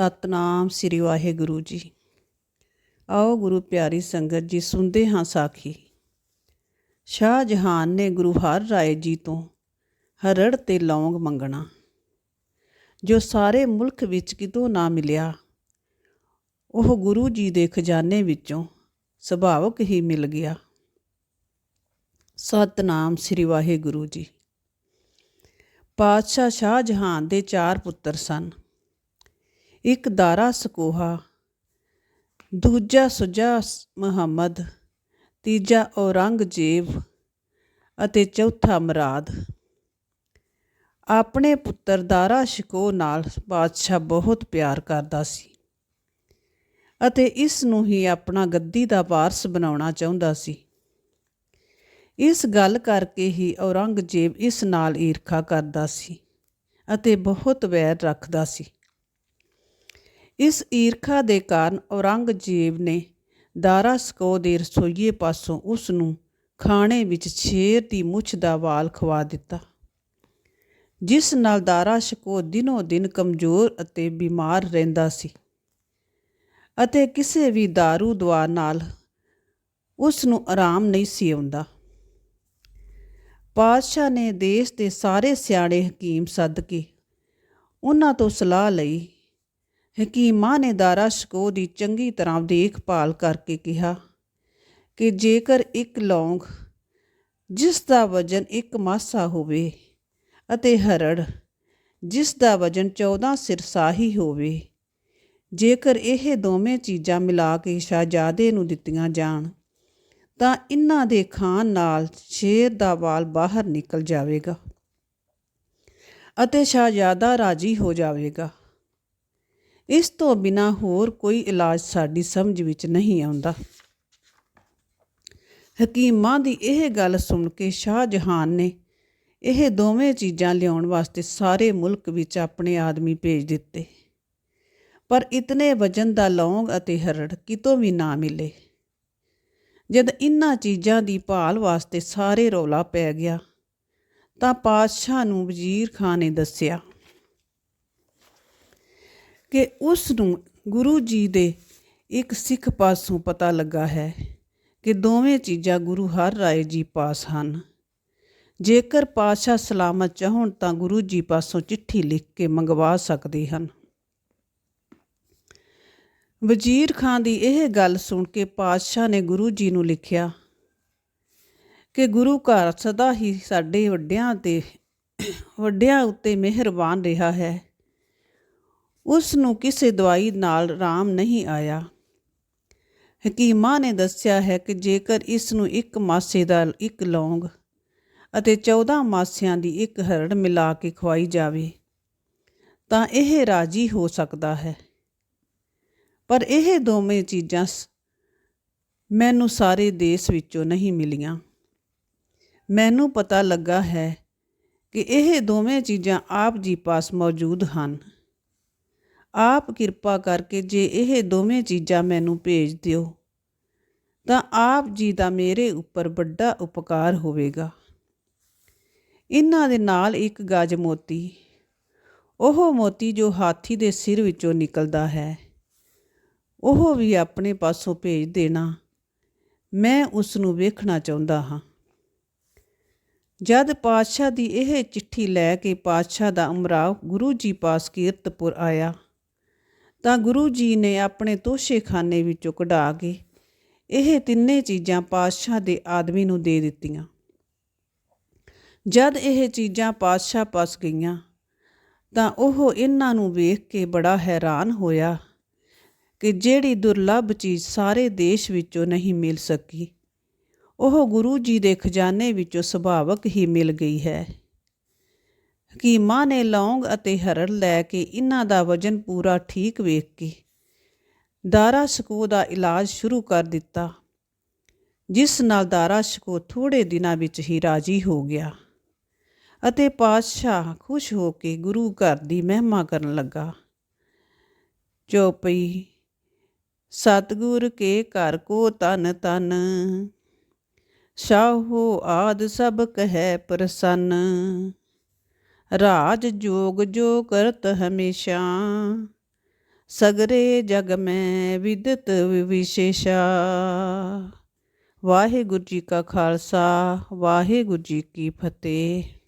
ਸਤਨਾਮ ਸ੍ਰੀ ਵਾਹਿਗੁਰੂ ਜੀ। ਆਓ ਗੁਰੂ ਪਿਆਰੀ ਸੰਗਤ ਜੀ, ਸੁਣਦੇ ਹਾਂ ਸਾਖੀ। ਸ਼ਾਹ ਜਹਾਨ ਨੇ ਗੁਰੂ ਹਰ ਰਾਏ ਜੀ ਤੋਂ ਹਰੜ ਤੇ ਲੌਂਗ ਮੰਗਣਾ। ਜੋ ਸਾਰੇ ਮੁਲਕ ਵਿੱਚ ਕਿਤੋਂ ਨਾ ਮਿਲਿਆ, ਉਹ ਗੁਰੂ ਜੀ ਦੇ ਖਜ਼ਾਨੇ ਵਿੱਚੋਂ ਸੁਭਾਵਕ ਹੀ ਮਿਲ ਗਿਆ। ਸਤਨਾਮ ਸ੍ਰੀ ਵਾਹਿਗੁਰੂ ਜੀ। ਪਾਤਸ਼ਾਹ ਸ਼ਾਹ ਜਹਾਨ ਦੇ ਚਾਰ ਪੁੱਤਰ ਸਨ। ਇੱਕ ਦਾਰਾ ਸਕੋਹਾ, ਦੂਜਾ ਸੁਜਾ ਮੁਹੰਮਦ, ਤੀਜਾ ਔਰੰਗਜ਼ੇਬ ਅਤੇ ਚੌਥਾ ਮਰਾਦ। ਆਪਣੇ ਪੁੱਤਰ ਦਾਰਾ ਸ਼ਿਕੋ ਨਾਲ ਬਾਦਸ਼ਾਹ ਬਹੁਤ ਪਿਆਰ ਕਰਦਾ ਸੀ ਅਤੇ ਇਸ ਨੂੰ ਹੀ ਆਪਣਾ ਗੱਦੀ ਦਾ ਵਾਰਸ ਬਣਾਉਣਾ ਚਾਹੁੰਦਾ ਸੀ। ਇਸ ਗੱਲ ਕਰਕੇ ਹੀ ਔਰੰਗਜ਼ੇਬ ਇਸ ਨਾਲ ਈਰਖਾ ਕਰਦਾ ਸੀ ਅਤੇ ਬਹੁਤ ਵੈਰ ਰੱਖਦਾ ਸੀ। ਇਸ ਈਰਖਾ ਦੇ ਕਾਰਨ ਔਰੰਗਜ਼ੇਬ ਨੇ ਦਾਰਾ ਸਕੋ ਦੇ ਰਸੋਈਏ ਪਾਸੋਂ ਉਸ ਨੂੰ ਖਾਣੇ ਵਿੱਚ ਸ਼ੇਰ ਦੀ ਮੁੱਛ ਦਾ ਵਾਲ ਖਵਾ ਦਿੱਤਾ, ਜਿਸ ਨਾਲ ਦਾਰਾ ਸ਼ਕੋ ਦਿਨੋ ਦਿਨ ਕਮਜ਼ੋਰ ਅਤੇ ਬਿਮਾਰ ਰਹਿੰਦਾ ਸੀ ਅਤੇ ਕਿਸੇ ਵੀ दारू ਦਵਾ ਨਾਲ ਉਸ ਨੂੰ ਆਰਾਮ ਨਹੀਂ ਸੀ ਆਉਂਦਾ। ਪਾਤਸ਼ਾਹ ਨੇ ਦੇਸ਼ ਦੇ ਸਾਰੇ ਸਿਆਣੇ ਹਕੀਮ ਸੱਦ ਕੇ ਉਹਨਾਂ ਤੋਂ ਸਲਾਹ ਲਈ ਹਕੀਮਾਂ ਨੇ ਦਾਰਾ ਸ਼ਕੋ ਦੀ ਚੰਗੀ ਤਰ੍ਹਾਂ ਦੇਖਭਾਲ ਕਰਕੇ ਕਿਹਾ ਕਿ ਜੇਕਰ ਇੱਕ ਲੌਂਗ, ਜਿਸ ਦਾ ਵਜਨ ਇੱਕ ਮਾਸਾ ਹੋਵੇ ਅਤੇ ਹਰੜ, ਜਿਸ ਦਾ ਵਜਨ 14 ਸਿਰਸਾਹੀ ਹੋਵੇ, ਜੇਕਰ ਇਹ ਦੋਵੇਂ ਚੀਜ਼ਾਂ ਮਿਲਾ ਕੇ ਸ਼ਾਹਜ਼ਾਦੇ ਨੂੰ ਦਿੱਤੀਆਂ ਜਾਣ, ਤਾਂ ਇਹਨਾਂ ਦੇ ਖਾਣ ਨਾਲ ਸ਼ੇਰ ਦਾ ਵਾਲ ਬਾਹਰ ਨਿਕਲ ਜਾਵੇਗਾ ਅਤੇ ਸ਼ਾਹਜ਼ਾਦਾ ਰਾਜੀ ਹੋ ਜਾਵੇਗਾ। ਇਸ ਤੋਂ ਬਿਨਾ ਹੋਰ ਕੋਈ ਇਲਾਜ ਸਾਡੀ ਸਮਝ ਵਿੱਚ ਨਹੀਂ ਆਉਂਦਾ। ਹਕੀਮਾਂ ਦੀ ਇਹ ਗੱਲ ਸੁਣ ਕੇ ਸ਼ਾਹ ਜਹਾਨ ਨੇ ਇਹ ਦੋਵੇਂ ਚੀਜ਼ਾਂ ਲਿਆਉਣ ਵਾਸਤੇ ਸਾਰੇ ਮੁਲਕ ਵਿੱਚ ਆਪਣੇ ਆਦਮੀ ਭੇਜ ਦਿੱਤੇ। ਪਰ ਇਤਨੇ ਵਜਨ ਦਾ ਲੌਂਗ ਅਤੇ ਹਰੜ ਕਿਤੋਂ ਵੀ ਨਾ ਮਿਲੇ। ਜਦ ਇਨ੍ਹਾਂ ਚੀਜ਼ਾਂ ਦੀ ਭਾਲ ਵਾਸਤੇ ਸਾਰੇ ਰੌਲਾ ਪੈ ਗਿਆ, ਤਾਂ ਪਾਤਸ਼ਾਹ ਨੂੰ ਵਜ਼ੀਰ ਖਾਨ ਨੇ ਦੱਸਿਆ ਕਿ ਉਸ ਨੂੰ ਗੁਰੂ ਜੀ ਦੇ ਇੱਕ ਸਿੱਖ ਪਾਸੋਂ ਪਤਾ ਲੱਗਾ ਹੈ ਕਿ ਦੋਵੇਂ ਚੀਜ਼ਾਂ ਗੁਰੂ ਹਰ ਰਾਏ ਜੀ ਪਾਸ ਹਨ। ਜੇਕਰ ਪਾਤਸ਼ਾਹ ਸਲਾਮਤ ਚਾਹਣ ਤਾਂ ਗੁਰੂ ਜੀ ਪਾਸੋਂ ਚਿੱਠੀ ਲਿਖ ਕੇ ਮੰਗਵਾ ਸਕਦੇ ਹਨ। ਵਜ਼ੀਰ ਖਾਨ ਦੀ ਇਹ ਗੱਲ ਸੁਣ ਕੇ ਪਾਤਸ਼ਾਹ ਨੇ ਗੁਰੂ ਜੀ ਨੂੰ ਲਿਖਿਆ ਕਿ ਗੁਰੂ ਘਰ ਸਦਾ ਹੀ ਸਾਡੇ ਵੱਡਿਆਂ ਤੇ ਵੱਡਿਆਂ ਉੱਤੇ ਮਿਹਰਬਾਨ ਰਿਹਾ ਹੈ। ਉਸ ਨੂੰ ਕਿਸੇ ਦਵਾਈ ਨਾਲ ਆਰਾਮ ਨਹੀਂ ਆਇਆ। ਹਕੀਮਾਂ ਨੇ ਦੱਸਿਆ ਹੈ ਕਿ ਜੇਕਰ ਇਸ ਨੂੰ ਇੱਕ ਮਾਸੇ ਦਾ ਇੱਕ ਲੌਂਗ ਅਤੇ 14 ਮਾਸਿਆਂ ਦੀ ਇੱਕ ਹਰੜ ਮਿਲਾ ਕੇ ਖਵਾਈ ਜਾਵੇ, ਤਾਂ ਇਹ ਰਾਜੀ ਹੋ ਸਕਦਾ ਹੈ। ਪਰ ਇਹ ਦੋਵੇਂ ਚੀਜ਼ਾਂ ਮੈਨੂੰ ਸਾਰੇ ਦੇਸ਼ ਵਿੱਚੋਂ ਨਹੀਂ ਮਿਲੀਆਂ। ਮੈਨੂੰ ਪਤਾ ਲੱਗਾ ਹੈ ਕਿ ਇਹ ਦੋਵੇਂ ਚੀਜ਼ਾਂ ਆਪ ਜੀ ਪਾਸ ਮੌਜੂਦ ਹਨ। ਆਪ ਕਿਰਪਾ ਕਰਕੇ ਜੇ ਇਹ ਦੋਵੇਂ ਚੀਜ਼ਾਂ ਮੈਨੂੰ ਭੇਜ ਦਿਓ, ਤਾਂ ਆਪ ਜੀ ਦਾ ਮੇਰੇ ਉੱਪਰ ਵੱਡਾ ਉਪਕਾਰ ਹੋਵੇਗਾ। ਇਹਨਾਂ ਦੇ ਨਾਲ ਇੱਕ ਗਜ ਮੋਤੀ, ਉਹ ਮੋਤੀ ਜੋ ਹਾਥੀ ਦੇ ਸਿਰ ਵਿੱਚੋਂ ਨਿਕਲਦਾ ਹੈ, ਉਹ ਵੀ ਆਪਣੇ ਪਾਸੋਂ ਭੇਜ ਦੇਣਾ, ਮੈਂ ਉਸ ਨੂੰ ਵੇਖਣਾ ਚਾਹੁੰਦਾ ਹਾਂ। ਜਦ ਪਾਤਸ਼ਾਹ ਦੀ ਇਹ ਚਿੱਠੀ ਲੈ ਕੇ ਪਾਤਸ਼ਾਹ ਦਾ ਅਮਰਾਵ ਗੁਰੂ ਜੀ ਪਾਸ ਕੀਰਤਪੁਰ ਆਇਆ ਤਾਂ ਗੁਰੂ ਜੀ ਨੇ ਆਪਣੇ ਤੋਸ਼ੇਖਾਨੇ ਵਿੱਚੋਂ ਕਢਾ ਕੇ ਇਹ ਤਿੰਨੇ ਚੀਜ਼ਾਂ ਪਾਤਸ਼ਾਹ ਦੇ ਆਦਮੀ ਨੂੰ ਦੇ ਦਿੱਤੀਆਂ। ਜਦ ਇਹ ਚੀਜ਼ਾਂ ਪਾਤਸ਼ਾਹ ਪਾਸ ਗਈਆਂ, ਤਾਂ ਉਹ ਇਹਨਾਂ ਨੂੰ ਵੇਖ ਕੇ ਬੜਾ ਹੈਰਾਨ ਹੋਇਆ ਕਿ ਜਿਹੜੀ ਦੁਰਲੱਭ ਚੀਜ਼ ਸਾਰੇ ਦੇਸ਼ ਵਿੱਚੋਂ ਨਹੀਂ ਮਿਲ ਸਕੀ, ਉਹ ਗੁਰੂ ਜੀ ਦੇ ਖਜ਼ਾਨੇ ਵਿੱਚੋਂ ਸੁਭਾਵਕ ਹੀ ਮਿਲ ਗਈ ਹੈ। ਹਕੀਮਾਂ ਨੇ ਲੌਂਗ ਅਤੇ ਹਰੜ ਲੈ ਕੇ ਇਹਨਾਂ ਦਾ ਵਜਨ ਪੂਰਾ ਠੀਕ ਵੇਖ ਕੇ ਦਾਰਾ ਸ਼ਕੋ ਦਾ ਇਲਾਜ ਸ਼ੁਰੂ ਕਰ ਦਿੱਤਾ, ਜਿਸ ਨਾਲ ਦਾਰਾ ਸ਼ਕੋ ਥੋੜੇ ਦਿਨਾਂ ਵਿੱਚ ਹੀ ਰਾਜੀ ਹੋ ਗਿਆ ਅਤੇ ਪਾਤਸ਼ਾਹ ਖੁਸ਼ ਹੋ ਕੇ ਗੁਰੂ ਘਰ ਦੀ ਮਹਿਮਾ ਕਰਨ ਲੱਗਾ। ਚੋਪਈ, ਸਤਗੁਰ ਕੇ ਘਰ ਕੋ ਤਨ ਤਨ ਸ਼ਾਹੋ ਆਦ ਸਭ ਕਹੈ ਪ੍ਰਸੰਨ। ਰਾਜ ਜੋਗ ਜੋ ਕਰਤ ਹਮੇਸ਼ਾ। ਸਗਰੇ ਜਗ ਮੈਂ ਵਿਦਤ ਵਿਸ਼ੇਸ਼ਾ। ਵਾਹਿਗੁਰੂ ਜੀ ਕਾ ਖਾਲਸਾ, ਵਾਹਿਗੁਰੂ ਜੀ ਕੀ ਫਤਿਹ।